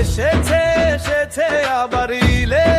এসেছে এসেছে আবার ইলে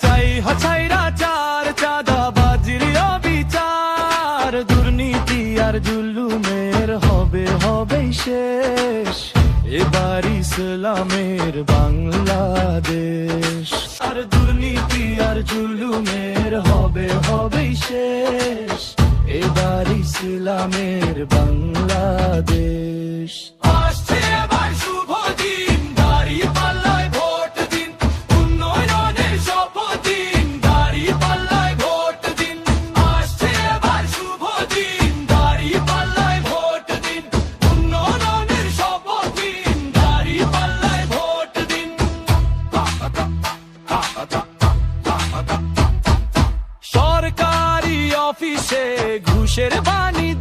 চাই হছাইরা রাচার চাঁদা বাজির বিচার দুর্নীতি আর জুলুমের হবে হবে শেষ। এবার ইসলামের বাংলাদেশ। আর দুর্নীতি আর জুলুমের হবে হবে শেষ। এবার ইসলামের বাংলা অফিসে ঘুষের বাণী